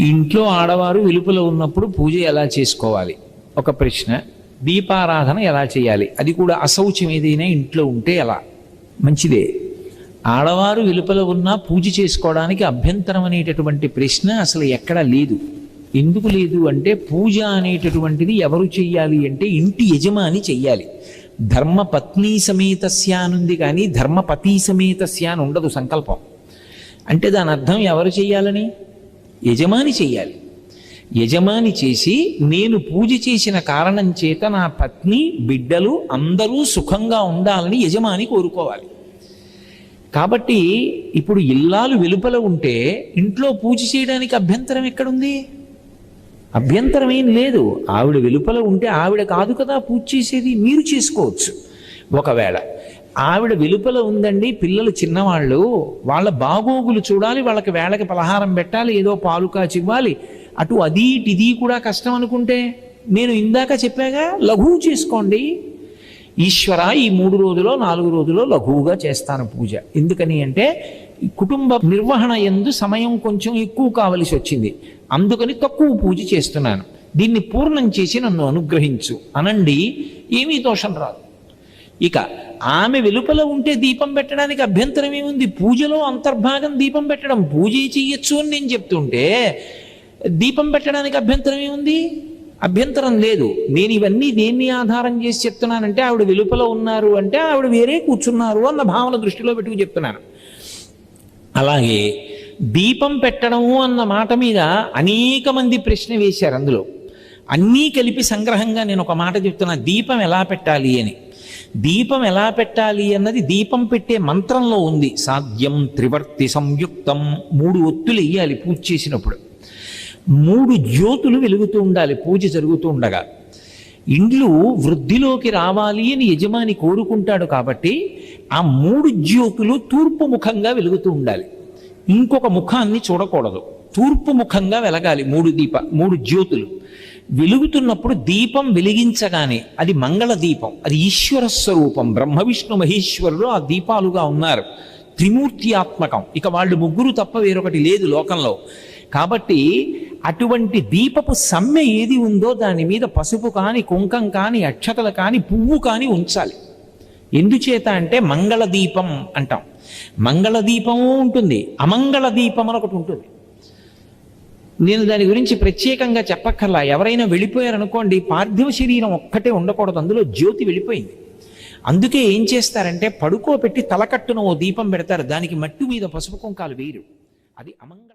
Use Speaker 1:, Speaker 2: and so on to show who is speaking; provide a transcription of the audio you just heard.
Speaker 1: ఇంట్లో ఆడవారు వెలుపల ఉన్నప్పుడు పూజ ఎలా చేసుకోవాలి? ఒక ప్రశ్న. దీపారాధన ఎలా చేయాలి? అది కూడా అశౌచం ఏదైనా ఇంట్లో ఉంటే ఎలా? మంచిదే. ఆడవారు వెలుపల ఉన్నా పూజ చేసుకోవడానికి అభ్యంతరం అనేటటువంటి ప్రశ్న అసలు ఎక్కడా లేదు. ఎందుకు లేదు అంటే పూజ అనేటటువంటిది ఎవరు చెయ్యాలి అంటే ఇంటి యజమాని చెయ్యాలి. ధర్మ పత్ని సమేతస్య అనుంది కానీ ధర్మపతి సమేతస్య అని ఉండదు సంకల్పం. అంటే దాని అర్థం ఎవరు చెయ్యాలని? యజమాని చెయ్యాలి. యజమాని చేసి నేను పూజ చేసిన కారణం చేత నా పత్ని బిడ్డలు అందరూ సుఖంగా ఉండాలని యజమాని కోరుకోవాలి. కాబట్టి ఇప్పుడు ఇల్లాలు వెలుపల ఉంటే ఇంట్లో పూజ చేయడానికి అభ్యంతరం ఎక్కడుంది? అభ్యంతరం ఏం లేదు. ఆవిడ వెలుపల ఉంటే ఆవిడ కాదు కదా పూజ చేసేది. మీరు చేసుకోవచ్చు. ఒకవేళ ఆవిడ వెలుపల ఉందండి పిల్లలు చిన్నవాళ్ళు. వాళ్ళ బాగోగులు చూడాలి వాళ్ళకి వేళకి పలహారం పెట్టాలి ఏదో పాలు కాచి ఇవ్వాలి. అటు అది ఇది కూడా కష్టం అనుకుంటే నేను ఇందాక చెప్పాగా లఘువు చేసుకోండి. ఈశ్వర ఈ మూడు రోజులో నాలుగు రోజులో లఘువుగా చేస్తాను పూజ. ఎందుకని అంటే కుటుంబ నిర్వహణ ఎందు సమయం కొంచెం ఎక్కువ కావలసి వచ్చింది. అందుకని తక్కువ పూజ చేస్తున్నాను. దీన్ని పూర్ణం చేసి నన్ను అనుగ్రహించు. అనండి ఏమీ దోషం రాదు. ఇక ఆమె వెలుపల ఉంటే దీపం పెట్టడానికి అభ్యంతరం ఏముంది? పూజలో అంతర్భాగం దీపం పెట్టడం. పూజ చెయ్యొచ్చు అని నేను చెప్తుంటే దీపం పెట్టడానికి అభ్యంతరం ఏముంది? అభ్యంతరం లేదు. నేను ఇవన్నీ దేన్ని ఆధారం చేసి చెప్తున్నానంటే ఆవిడ వెలుపల ఉన్నారు అంటే ఆవిడ వేరే కూర్చున్నారు అన్న భావన దృష్టిలో పెట్టుకు చెప్తున్నాను. అలాగే దీపం పెట్టడము అన్న మాట మీద అనేక మంది ప్రశ్న వేశారు అందులో. అన్నీ కలిపి సంగ్రహంగా నేను ఒక మాట చెప్తున్నా. దీపం ఎలా పెట్టాలి అని. దీపం ఎలా పెట్టాలి అన్నది దీపం పెట్టే మంత్రంలో ఉంది. సాధ్యం త్రివర్తి సంయుక్తం. మూడు ఒత్తులు వేయాలి పూజ చేసినప్పుడు. మూడు జ్యోతులు వెలుగుతూ ఉండాలి పూజ జరుగుతూ ఉండగా. ఇండ్లు వృద్ధిలోకి రావాలి అని యజమాని కోరుకుంటాడు కాబట్టి ఆ మూడు జ్యోతులు తూర్పు ముఖంగా వెలుగుతూ ఉండాలి. ఇంకొక ముఖాన్ని చూడకూడదు. తూర్పు ముఖంగా వెలగాలి మూడు దీప మూడు జ్యోతులు. వెలుగుతున్నప్పుడు దీపం వెలిగించగానే అది మంగళ దీపం అది ఈశ్వర స్వరూపం. బ్రహ్మ విష్ణు మహేశ్వరులు ఆ దీపాలుగా ఉన్నారు. త్రిమూర్తి ఆత్మకం ఇక వాళ్ళు ముగ్గురు తప్ప వేరొకటి లేదు లోకంలో. కాబట్టి అటువంటి దీపపు సమ్మె ఏది ఉందో దాని మీద పసుపు కానీ కుంకం కానీ అక్షతలు కానీ పువ్వు కానీ ఉంచాలి. ఎందుచేత అంటే మంగళ దీపం అంటాం. మంగళ దీపము ఉంటుంది అమంగళ దీపం అని ఒకటి ఉంటుంది. నేను దాని గురించి ప్రత్యేకంగా చెప్పక్కర్లా. ఎవరైనా వెళ్ళిపోయారనుకోండి పార్థివ శరీరం ఒక్కటే ఉండకూడదు. అందులో జ్యోతి వెళ్ళిపోయింది. అందుకే ఏం చేస్తారంటే పడుకోబెట్టి తలకట్టున ఓ దీపం పెడతారు. దానికి మట్టి మీద పసుపు కుంకాలు వేయరు. అది అమంగళ